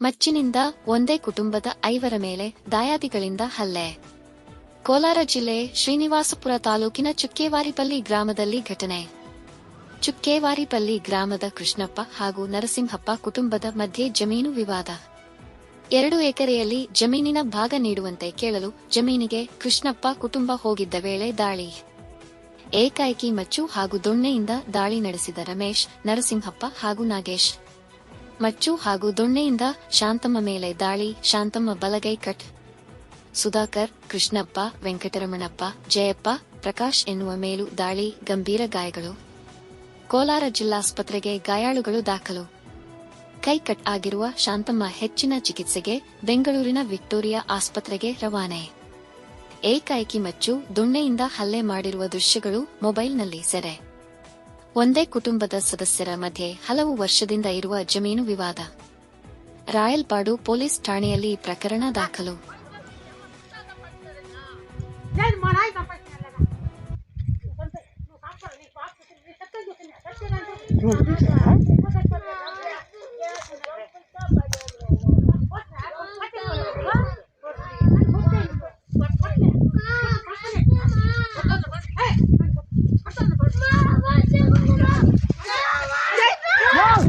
ಮಚ್ಚಿನಿಂದ ಒಂದೇ ಕುಟುಂಬದ ಐವರ ಮೇಲೆ ದಾಯಾದಿಗಳಿಂದ ಹಲ್ಲೆ. ಕೋಲಾರ ಜಿಲ್ಲೆ ಶ್ರೀನಿವಾಸಪುರ ತಾಲೂಕಿನ ಚುಕ್ಕೇವಾರಿಪಲ್ಲಿ ಗ್ರಾಮದಲ್ಲಿ ಘಟನೆ. ಚುಕ್ಕೇವಾರಿಪಲ್ಲಿ ಗ್ರಾಮದ ಕೃಷ್ಣಪ್ಪ ಹಾಗೂ ನರಸಿಂಹಪ್ಪ ಕುಟುಂಬದ ಮಧ್ಯೆ ಜಮೀನು ವಿವಾದ. ಎರಡು ಎಕರೆಯಲ್ಲಿ ಜಮೀನಿನ ಭಾಗ ನೀಡುವಂತೆ ಕೇಳಲು ಜಮೀನಿಗೆ ಕೃಷ್ಣಪ್ಪ ಕುಟುಂಬ ಹೋಗಿದ್ದ ವೇಳೆ ದಾಳಿ. ಏಕಾಏಕಿ ಮಚ್ಚು ಹಾಗೂ ದೊಣ್ಣೆಯಿಂದ ದಾಳಿ ನಡೆಸಿದ ರಮೇಶ್, ನರಸಿಂಹಪ್ಪ ಹಾಗೂ ನಾಗೇಶ್. ಮಚ್ಚು ಹಾಗೂ ದೊಣ್ಣೆಯಿಂದ ಶಾಂತಮ್ಮ ಮೇಲೆ ದಾಳಿ, ಶಾಂತಮ್ಮ ಬಲಗೈ ಕಟ್. ಸುಧಾಕರ್, ಕೃಷ್ಣಪ್ಪ, ವೆಂಕಟರಮಣಪ್ಪ, ಜಯಪ್ಪ, ಪ್ರಕಾಶ್ ಎನ್ನುವ ಮೇಲೂ ದಾಳಿ, ಗಂಭೀರ ಗಾಯಗಳು. ಕೋಲಾರ ಜಿಲ್ಲಾಸ್ಪತ್ರೆಗೆ ಗಾಯಾಳುಗಳು ದಾಖಲು. ಕೈ ಕಟ್ ಆಗಿರುವ ಶಾಂತಮ್ಮ ಹೆಚ್ಚಿನ ಚಿಕಿತ್ಸೆಗೆ ಬೆಂಗಳೂರಿನ ವಿಕ್ಟೋರಿಯಾ ಆಸ್ಪತ್ರೆಗೆ ರವಾನೆ. ಏಕಾಏಕಿ ಮಚ್ಚು ದೊಣ್ಣೆಯಿಂದ ಹಲ್ಲೆ ಮಾಡಿರುವ ದೃಶ್ಯಗಳು ಮೊಬೈಲ್ನಲ್ಲಿ ಸೆರೆ. ಒಂದೇ ಕುಟುಂಬದ ಸದಸ್ಯರ ಮಧ್ಯೆ ಹಲವು ವರ್ಷದಿಂದ ಇರುವ ಜಮೀನು ವಿವಾದ. ರಾಯಲ್ಪಾಡು ಪೊಲೀಸ್ ಠಾಣೆಯಲ್ಲಿ ಪ್ರಕರಣ ದಾಖಲು.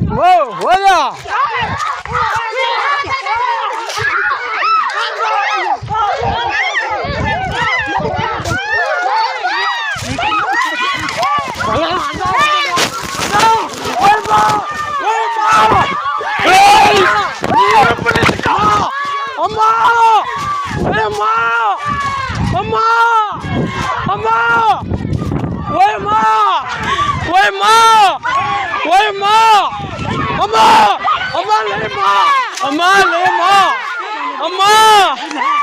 Whoa, whoa, 엄마! 엄마! 엄마! 我的妈！我的妈！我的妈！阿妈！阿妈！你妈！阿妈！你妈！阿妈！阿妈！